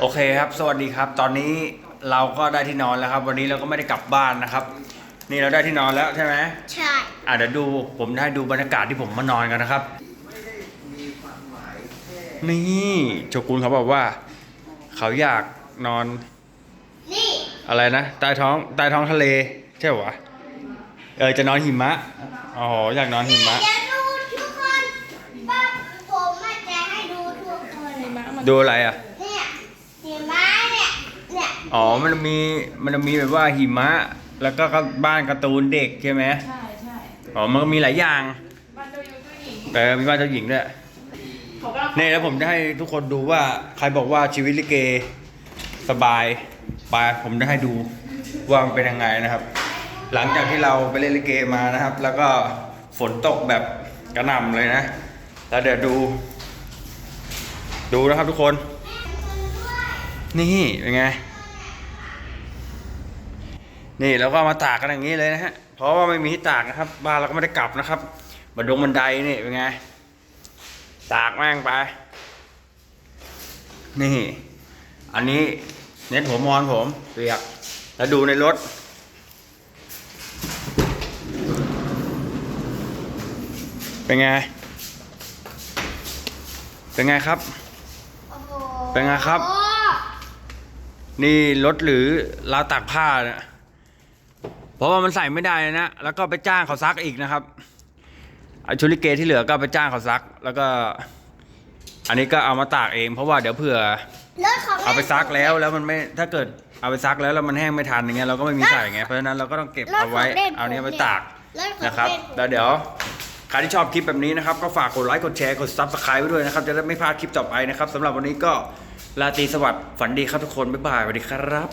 โอเคครับ สวัสดีครับ ตอนนี้เราก็ได้ที่นอนแล้วครับ วันนี้เราก็ไม่ได้กลับบ้านนะครับ นี่เราได้ที่นอนแล้วใช่ไหมใช่ อะเดี๋ยวดูผมได้ดูบรรยากาศที่ผมมานอนกันนะครับ นี่โจกุนเขาบอกว่า เขาอยากนอน นี่ อะไรนะใต้ท้องใต้ท้องทะเล ใช่ปะวะเออจะนอนหิมะอ๋ออยากนอนหิมะ เดี๋ยวดูทุกคนป้าผมมาจะให้ดูทุกคนหิมะมันดูอะไรอะ เนี่ยเห็นไหมเนี่ยเนี่ย อ๋อ มันมี มันมีแบบว่าหิมะ แล้วก็บ้านการ์ตูนเด็กใช่ไหมใช่ใช่อ๋อ มันก็มีหลายอย่าง บ้านเจ้าหญิงเจ้าหญิงแต่มีบ้านเจ้าหญิงด้วยเขาก็นี่แล้วผมจะให้ทุกคนดูว่าใครบอกว่าชีวิตลิเกสบายไปผมจะให้ดูว่ามันเป็นยังไงนะครับ หลังจากที่เราไปเล่นลิเกมานะครับ แล้วก็ฝนตกแบบกระหน่ำเลยนะ แล้วเดี๋ยวดู ดูนะครับทุกคน นี่เป็นไง นี่แล้วก็เอามาตากกันอย่างนี้เลยนะฮะ เพราะว่าไม่มีที่ตากนะครับ บ้านเราก็ไม่ได้กลับนะครับบันดงบันไดนี่เป็นไง ตากแม่งไป นี่ อันนี้เน็ตหัวมอนผมเปียก แล้วดูในรถ เป็นไง เป็นไงครับโอ้โหเป็นไงครับโอ้นี่รถหรือราวตากผ้าเนี่ย เพราะว่ามันใส่ไม่ได้นะ แล้วก็ไปจ้างเขาซักอีกนะครับไอชุดลิเกที่เหลือก็ไปจ้างเขาซัก แล้วก็ อันนี้ก็เอามาตากเอง เพราะว่าเดี๋ยวเผื่อรถของเอาไปซักแล้วแล้วมันไม่ถ้าเกิดเอาไปซักแล้วแล้วมันแห้งไม่ทันอย่างเงี้ยเราก็ไม่มีใส่ไงเพราะฉะนั้นเราก็ต้องเก็บเอาไว้เอาเนี้ยไปตากรถของนะครับเล่ผมแล้วเดี๋ยวใครที่ชอบคลิปแบบนี้นะครับก็ฝากกดไลค์กดแชร์กดซับสไครต์ไว้ด้วยนะครับจะได้ไม่พลาดคลิปต่อไปนะครับสำหรับวันนี้ก็ราตรีสวัสดิ์ฝันดีครับทุกคนบ๊ายบายสวัสดีครับ